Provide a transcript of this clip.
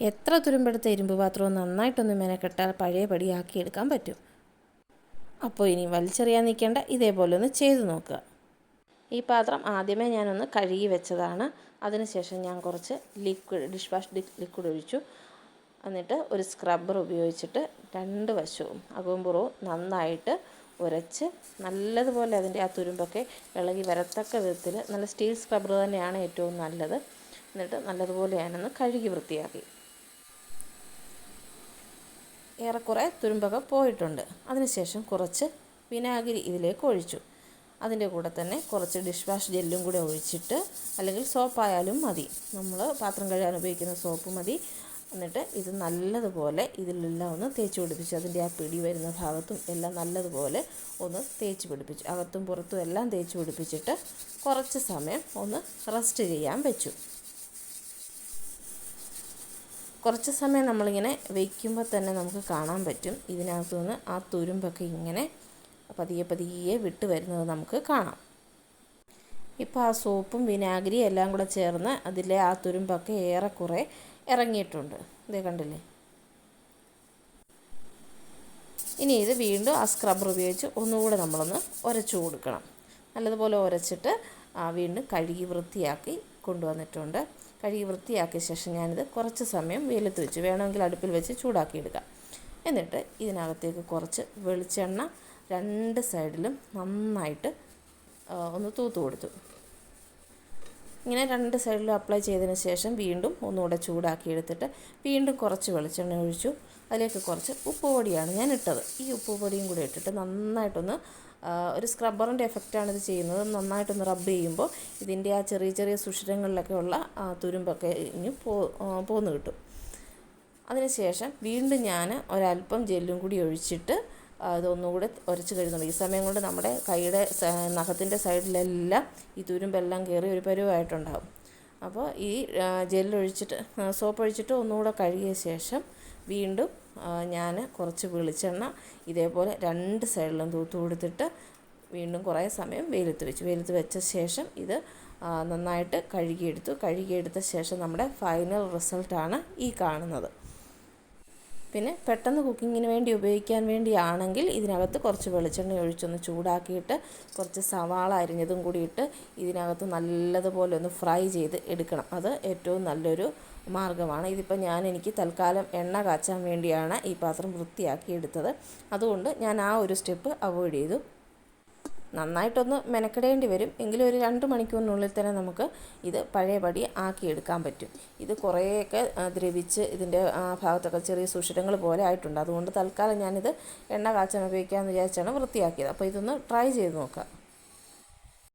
എത്ര തുരുമ്പെടുത്ത ഇരുമ്പ് പാത്രവും നന്നായിട്ടൊന്ന് മെനക്കെട്ടാൽ പഴയ പടിയാക്കി എടുക്കാൻ പറ്റും. അപ്പോൾ ഇനി വലിച്ചെറിയാൻ നിൽക്കേണ്ട ഇതേപോലെ ഒന്ന് ചെയ്തു നോക്കുക. ഈ പാത്രം ആദ്യമേ ഞാനൊന്ന് കഴുകി വെച്ചതാണ്. അതിനുശേഷം ഞാൻ കുറച്ച് ലിക്വിഡ് ഡിഷ് വാഷ് ലിക്വിഡ് ഒഴിച്ചു. എന്നിട്ട് ഒരു സ്ക്രബ്ബർ ഉപയോഗിച്ചിട്ട് രണ്ട് വശവും അകവും പുറവും നന്നായിട്ട് ഉരച്ച് നല്ലതുപോലെ അതിന്റെ ആ തുരുമ്പൊക്കെ ഇളകി വരത്തക്ക വിധത്തിൽ നല്ല സ്റ്റീൽ സ്ക്രബ്ബർ തന്നെയാണ് ഏറ്റവും നല്ലത്. എന്നിട്ട് നല്ലതുപോലെ ഞാനൊന്ന് കഴുകി വൃത്തിയാക്കി. ഏറെക്കുറെ തുരുമ്പൊക്കെ പോയിട്ടുണ്ട്. അതിനുശേഷം കുറച്ച് വിനാഗിരി ഇതിലേക്ക് ഒഴിച്ചു. അതിന്റെ കൂടെ തന്നെ കുറച്ച് ഡിഷ് വാഷ് ജെല്ലും കൂടെ ഒഴിച്ചിട്ട് അല്ലെങ്കിൽ സോപ്പായാലും മതി. നമ്മൾ പാത്രം കഴുകാൻ ഉപയോഗിക്കുന്ന സോപ്പ് മതി. എന്നിട്ട് ഇത് നല്ലതുപോലെ ഇതിലെല്ലാം ഒന്ന് തേച്ച് പിടിപ്പിച്ചു അതിന്റെ ആ പിടി വരുന്ന ഭാഗത്തും എല്ലാം നല്ലതുപോലെ ഒന്ന് തേച്ച് പിടിപ്പിച്ചു അകത്തും പുറത്തും എല്ലാം തേച്ച് പിടിപ്പിച്ചിട്ട് കുറച്ച് സമയം ഒന്ന് റെസ്റ്റ് ചെയ്യാൻ വെച്ചു. കുറച്ച് സമയം നമ്മളിങ്ങനെ വയ്ക്കുമ്പോൾ തന്നെ നമുക്ക് കാണാൻ പറ്റും. ഇതിനകത്തു നിന്ന് ആ തുരുമ്പൊക്കെ ഇങ്ങനെ പതിയെ പതിയെ വിട്ട് വരുന്നത് നമുക്ക് കാണാം. ഇപ്പോൾ ആ സോപ്പും വിനാഗിരിയും എല്ലാം കൂടെ ചേർന്ന് അതിലെ ആ തുരുമ്പൊക്കെ ഏറെക്കുറെ ഇറങ്ങിയിട്ടുണ്ട്. ഇതേ കണ്ടില്ലേ? ഇനി ഇത് വീണ്ടും ആ സ്ക്രബ്ബർ ഉപയോഗിച്ച് ഒന്നുകൂടെ നമ്മളൊന്ന് ഉരച്ചു കൊടുക്കണം. നല്ലതുപോലെ ഉരച്ചിട്ട് വീണ്ടും കഴുകി വൃത്തിയാക്കി കൊണ്ടുവന്നിട്ടുണ്ട്. കഴുകി വൃത്തിയാക്കിയ ശേഷം ഞാനിത് കുറച്ച് സമയം വെയിലത്ത് വെച്ച് വേണമെങ്കിൽ അടുപ്പിൽ വെച്ച് ചൂടാക്കിയെടുക്കാം. എന്നിട്ട് ഇതിനകത്തേക്ക് കുറച്ച് വെളിച്ചെണ്ണ രണ്ട് സൈഡിലും നന്നായിട്ട് ഒന്ന് തൂത്ത് കൊടുത്തു. ഇങ്ങനെ രണ്ട് സൈഡിലും അപ്ലൈ ചെയ്തതിന് ശേഷം വീണ്ടും ഒന്നുകൂടെ ചൂടാക്കി എടുത്തിട്ട് വീണ്ടും കുറച്ച് വെളിച്ചെണ്ണ ഒഴിച്ചു. അതിലേക്ക് കുറച്ച് ഉപ്പ് പൊടിയാണ് ഞാൻ ഇട്ടത്. ഈ ഉപ്പ് പൊടിയും കൂടി ഇട്ടിട്ട് നന്നായിട്ടൊന്ന് ഒരു സ്ക്രബ്ബറിന്റെ എഫക്റ്റാണ് ഇത് ചെയ്യുന്നത്. നന്നായിട്ടൊന്ന് റബ്ബ് ചെയ്യുമ്പോൾ ഇതിന്റെ ആ ചെറിയ ചെറിയ സുഷിരങ്ങളിലൊക്കെ ഉള്ള തുരുമ്പൊക്കെ ഇനി പോ പോന്ന് കിട്ടും. അതിനുശേഷം വീണ്ടും ഞാൻ ഒരല്പം ജെല്ലും കൂടി ഒഴിച്ചിട്ട് അതൊന്നുകൂടെ ഉരച്ച് കഴിയുന്നുണ്ട് ഈ സമയം കൊണ്ട് നമ്മുടെ കൈയുടെ നഖത്തിന്റെ സൈഡിലെല്ലാം ഈ തുരുമ്പെല്ലാം കയറി ഒരു പരുവായിട്ടുണ്ടാകും അപ്പോൾ ഈ ജെല്ലൊഴിച്ചിട്ട് സോപ്പ് ഒഴിച്ചിട്ട് ഒന്നുകൂടെ കഴുകിയ ശേഷം വീണ്ടും ഞാൻ കുറച്ച് വെളിച്ചെണ്ണ ഇതേപോലെ രണ്ട് സൈഡിലും തൂത്ത് കൊടുത്തിട്ട് വീണ്ടും കുറേ സമയം വെയിലത്ത് വെച്ചു. വെയിലത്ത് വെച്ച ശേഷം ഇത് നന്നായിട്ട് കഴുകിയെടുത്തു. കഴുകിയെടുത്ത ശേഷം നമ്മുടെ ഫൈനൽ റിസൾട്ടാണ് ഈ കാണുന്നത്. പിന്നെ പെട്ടെന്ന് കുക്കിങ്ങിന് വേണ്ടി ഉപയോഗിക്കാൻ വേണ്ടിയാണെങ്കിൽ ഇതിനകത്ത് കുറച്ച് വെളിച്ചെണ്ണ ഒഴിച്ചൊന്ന് ചൂടാക്കിയിട്ട് കുറച്ച് സവാള അരിഞ്ഞതും കൂടി ഇട്ട് ഇതിനകത്ത് നല്ലതുപോലെ ഒന്ന് ഫ്രൈ ചെയ്ത് എടുക്കണം. അത് ഏറ്റവും നല്ലൊരു മാർഗമാണ്. ഇതിപ്പോൾ ഞാൻ എനിക്ക് തൽക്കാലം എണ്ണ കാച്ചാൻ വേണ്ടിയാണ് ഈ പാത്രം വൃത്തിയാക്കി എടുത്തത്. അതുകൊണ്ട് ഞാൻ ആ ഒരു സ്റ്റെപ്പ് അവോയ്ഡ് ചെയ്തു. നന്നായിട്ടൊന്ന് മെനക്കെടേണ്ടി വരും. എങ്കിലും ഒരു രണ്ട് മണിക്കൂറിനുള്ളിൽ തന്നെ നമുക്ക് ഇത് പഴയപടി ആക്കിയെടുക്കാൻ പറ്റും. ഇത് കുറേയൊക്കെ ദ്രവിച്ച് ഇതിന്റെ ഭാഗത്തൊക്കെ ചെറിയ സുഷിരങ്ങൾ പോലെ ആയിട്ടുണ്ട്. അതുകൊണ്ട് തൽക്കാലം ഞാനിത് എണ്ണ കാച്ചാൻ ഉപയോഗിക്കാമെന്ന് വിചാരിച്ചാണ് വൃത്തിയാക്കിയത്. അപ്പോൾ ഇതൊന്ന് ട്രൈ ചെയ്ത് നോക്കാം.